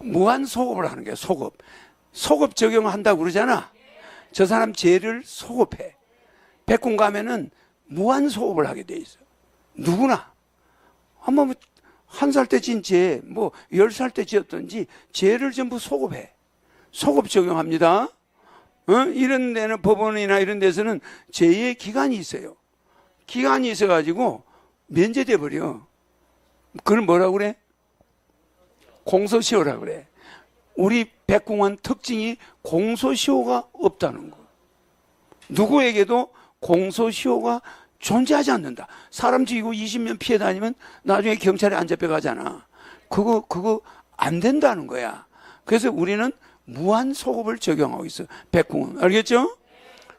무한 소급을 하는 거야, 소급. 소급 적용한다고 그러잖아. 저 사람 죄를 소급해. 백군 가면은 무한 소급을 하게 돼 있어. 누구나. 한번 한살 때 진 죄, 뭐, 열 살 때 지었던지, 죄를 전부 소급해. 소급 적용합니다. 어? 이런 데는 법원이나 이런 데서는 죄의 기간이 있어요. 기간이 있어가지고 면제돼 버려. 그걸 뭐라 그래? 공소시효라 그래. 우리 백궁원 특징이 공소시효가 없다는 거. 누구에게도 공소시효가 존재하지 않는다. 사람 죽이고 20년 피해 다니면 나중에 경찰에 안 잡혀가잖아. 그거, 그거 안 된다는 거야. 그래서 우리는 무한 소급을 적용하고 있어. 백궁은. 알겠죠?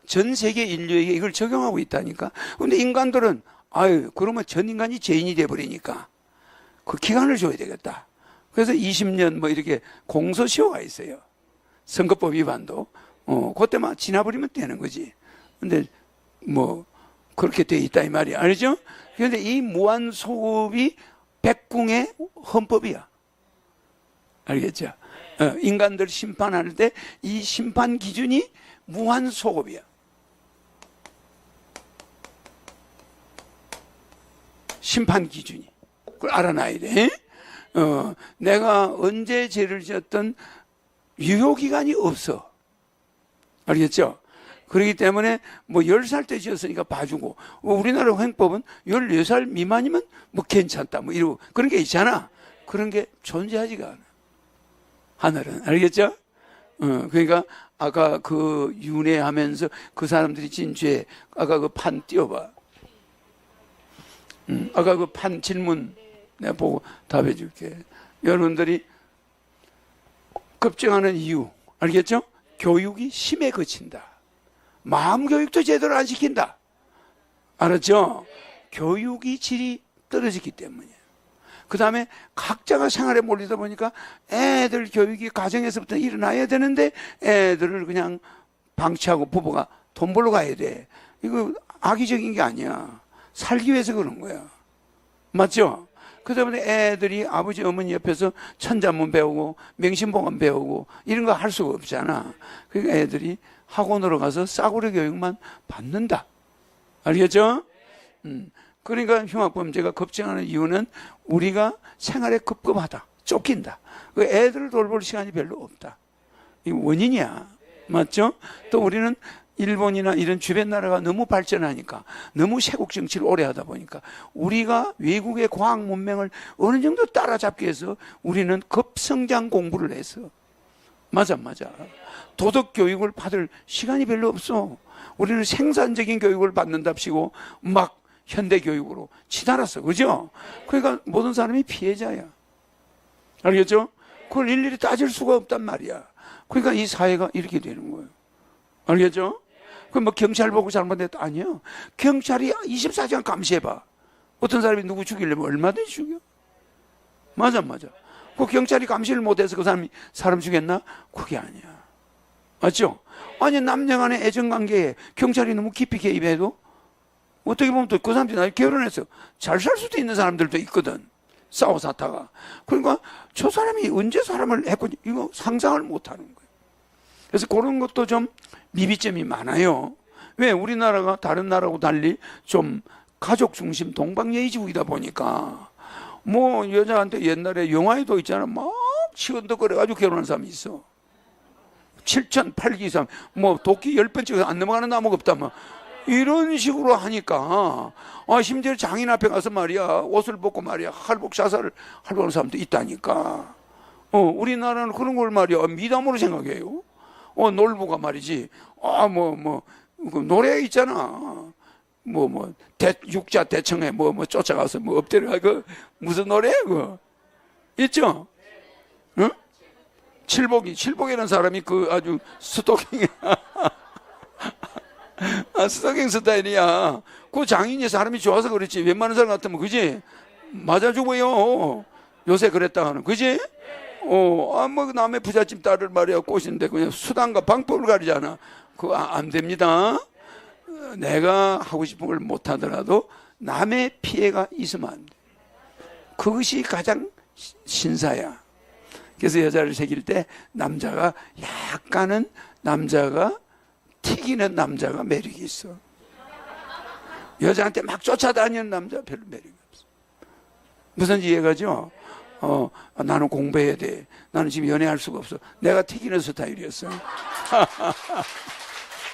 전 세계 인류에게 이걸 적용하고 있다니까. 근데 인간들은, 아유, 그러면 전 인간이 죄인이 돼버리니까. 그 기간을 줘야 되겠다. 그래서 20년 뭐 이렇게 공소시효가 있어요. 선거법 위반도. 어, 그때만 지나버리면 되는 거지. 근데 뭐, 그렇게 돼 있다 이 말이야. 알죠? 그런데 이 무한 소급이 백궁의 헌법이야. 알겠죠? 어, 인간들 심판할 때 이 심판 기준이 무한 소급이야. 심판 기준이. 그걸 알아놔야 돼. 어, 내가 언제 죄를 지었던 유효 기간이 없어. 알겠죠? 그렇기 때문에 뭐 10살 때 지었으니까 봐주고 어, 우리나라 행법은 14살 미만이면 뭐 괜찮다 뭐 이러고 그런 게 있잖아. 그런 게 존재하지가 않아. 하늘은 알겠죠? 어, 그러니까 아까 그 윤회하면서 그 사람들이 진죄 아까 그 판 띄워봐. 음, 아까 그 판 질문 내가 보고 답해 줄게. 여러분들이 급증하는 이유 알겠죠? 교육이 심에 그친다. 마음 교육도 제대로 안 시킨다. 알았죠? 교육이 질이 떨어지기 때문이에요. 그 다음에 각자가 생활에 몰리다 보니까 애들 교육이 가정에서부터 일어나야 되는데 애들을 그냥 방치하고 부부가 돈 벌러 가야 돼. 이거 악의적인 게 아니야. 살기 위해서 그런 거야. 맞죠? 그 때문에 애들이 아버지 어머니 옆에서 천자문 배우고 명심보감 배우고 이런 거 할 수가 없잖아. 그러니까 애들이 학원으로 가서 싸구려 교육만 받는다. 알겠죠? 음. 그러니까 흉악범죄가 급증하는 이유는 우리가 생활에 급급하다. 쫓긴다. 그 애들을 돌볼 시간이 별로 없다. 이 원인이야. 맞죠? 또 우리는 일본이나 이런 주변 나라가 너무 발전하니까 너무 세국 정치를 오래 하다 보니까 우리가 외국의 과학 문명을 어느 정도 따라잡기 위해서 우리는 급성장 공부를 해서 맞아 맞아. 도덕 교육을 받을 시간이 별로 없어. 우리는 생산적인 교육을 받는답시고 막 현대 교육으로 치달았어. 그죠? 그러니까 모든 사람이 피해자야. 알겠죠? 그걸 일일이 따질 수가 없단 말이야. 그러니까 이 사회가 이렇게 되는 거예요. 알겠죠 그뭐 경찰 보고 잘못했다 아니요 경찰이 24시간 감시해봐 어떤 사람이 누구 죽이려면 얼마든지 죽여 맞아 맞아 그 경찰이 감시를 못해서 그 사람이 사람 죽였나? 그게 아니야. 맞죠? 아니, 남녀 간의 애정 관계에 경찰이 너무 깊이 개입해도 어떻게 보면 또 그 사람들이 나중에 결혼해서 잘 살 수도 있는 사람들도 있거든. 싸워 사다가. 그러니까 저 사람이 언제 사람을 했고 이거 상상을 못 하는 거예요. 그래서 그런 것도 좀 미비점이 많아요. 왜? 우리나라가 다른 나라하고 달리 좀 가족 중심 동방예의지국이다 보니까 뭐 여자한테 옛날에 영화에도 있잖아. 막 치근덕거려가지고 결혼한 사람이 있어. 7천 8기 이상. 뭐 도끼 10번 찍어서 안 넘어가는 나무가 없다 뭐. 이런 식으로 하니까 아 심지어 장인 앞에 가서 말이야. 옷을 벗고 말이야. 할복 자살을 할복하는 사람도 있다니까. 어 우리나라는 그런 걸 말이야. 미담으로 생각해요 어 놀부가 말이지 아 뭐뭐 그 노래 있잖아 뭐, 뭐, 대, 육자 대청에 뭐, 뭐, 쫓아가서 뭐, 엎드려, 그, 무슨 노래야, 그? 있죠? 응? 칠복이, 칠복이라는 사람이 그 아주 스토킹, 아, 스토킹 스타일이야. 그 장인이 사람이 좋아서 그렇지. 웬만한 사람 같으면, 그지? 맞아 죽어요. 요새 그랬다 하는, 그지? 어, 아, 뭐, 남의 부잣집 딸을 말이야, 꼬시는데 그냥 수단과 방법을 가리잖아. 그거 아, 안 됩니다. 내가 하고 싶은 걸 못하더라도 남의 피해가 있으면 안 돼. 그것이 가장 신사야. 그래서 여자를 새길 때 남자가 약간은 남자가 튀기는 남자가 매력이 있어. 여자한테 막 쫓아다니는 남자 별로 매력이 없어. 무슨 이해가죠? 어, 아, 나는 공부해야 돼. 나는 지금 연애할 수가 없어. 내가 튀기는 스타일이었어.